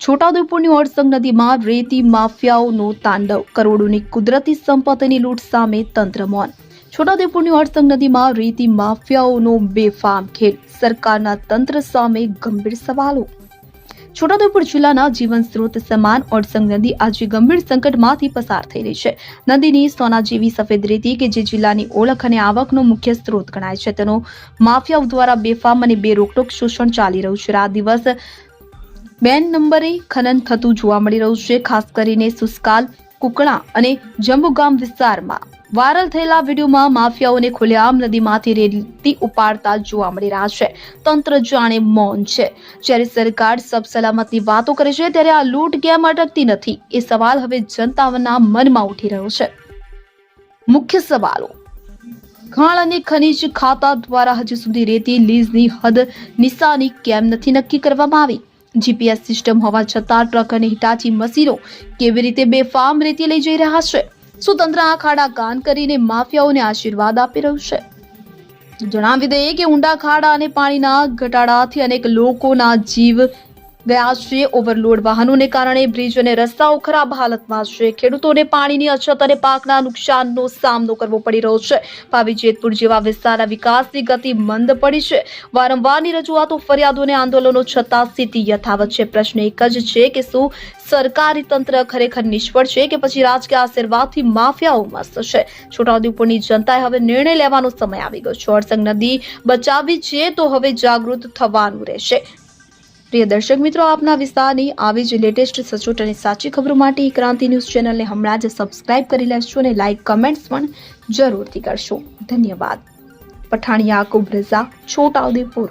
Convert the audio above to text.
છોટાઉદેપુરની ઓરસંગ નદીમાં રેતી, માફિયાઓનો તાંડવ, કરોડોની કુદરતી સંપત્તિની લૂંટ સામે તંત્ર મૌન. છોટાઉદેપુરની ઓરસંગ નદીમાં રેતી, માફિયાઓનો બેફામ ખેલ. સરકારના તંત્ર સામે ગંભીર સવાલો. છોટાઉદેપુર જિલ્લાના જીવન સ્ત્રોત સમાન ઓડસંગ નદી આજે ગંભીર સંકટમાંથી પસાર થઈ રહી છે. નદીની સોના જેવી સફેદ રેતી કે જે જિલ્લાની ઓળખ અને આવકનો મુખ્ય સ્ત્રોત ગણાય છે. તેનો માફિયાઓ દ્વારા બેફામ અને બેરોકટોક શોષણ ચાલી રહ્યું છે. રાત દિવસ બેન નંબરે ખનન થતું જોવા મળી રહ્યું છે. ખાસ કરીને સુસ્કાલ કુકણા અને જંબુગામ વિસ્તારમાં વાયરલ થયેલા વિડીયોમાં માફિયાઓને ખુલ્લેઆમ નદીમાંથી રેતી ઉપાડતા જોવા મળી રહ્યા છે. તંત્ર જાણે મૌન છે. જ્યારે સરકાર સબ સલામતની વાતો કરે છે, ત્યારે આ લૂંટ કેમ અટકતી નથી. એ સવાલ હવે જનતાના મનમાં ઉઠી રહ્યો છે. મુખ્ય સવાલો. ખાણ અને ખનિજ ખાતા દ્વારા હજુ સુધી રેતી લીઝની હદ નિશાની કેમ નથી નક્કી કરવામાં આવી? જીપીએસ સિસ્ટમ હોવા છતાં ટ્રક અને હિટાચી મશીનો કેવી રીતે બેફામ રેતી લઈ જઈ રહ્યા છે? શું તંત્ર આ ખાડા કાન કરીને માફિયાઓને આશીર્વાદ આપી રહ્યું છે. જણાવી દઈએ કે ઊંડા ખાડા અને પાણીના ઘટાડાથી અનેક લોકોના જીવ ગયા છે ઓવરલોડ વાહનોને કારણે બ્રિજ અને રસ્તાઓ ખરાબ હાલતમાં છે. ખેડૂતોને પાણીની અછત અને પાકના નુકસાનનો સામનો કરવો પડી રહ્યો છે. ભાવી જેતપુર જેવા વિસ્તારના વિકાસની ગતિ મંદ પડી છે. વારંવારની રજૂઆતો, ફરિયાદો અને આંદોલનો છતાં સ્થિતિ યથાવત છે. પ્રશ્ન એક જ છે કે શું સરકારી તંત્ર ખરેખર નિષ્ફળ છે કે પછી રાજકીય આશીર્વાદથી માફિયાઓ મસ્ત છે? છોટાઉદેપુરની જનતાએ હવે નિર્ણય લેવાનો સમય આવી ગયો છે. અડસંગ નદી બચાવવી છે તો હવે જાગૃત થવાનું રહેશે. પ્રિય દર્શક મિત્રો, આપના વિસ્તારની આવી જ લેટેસ્ટ સચોટ અને સાચી ખબરો માટે ક્રાંતિ ન્યૂઝ ચેનલને હમણાં જ સબસ્ક્રાઇબ કરી લેશો અને લાઇક કમેન્ટ્સ પણ જરૂરથી કરશો. ધન્યવાદ. પઠાણ યાકુબ રઝા છોટાઉદેપુર.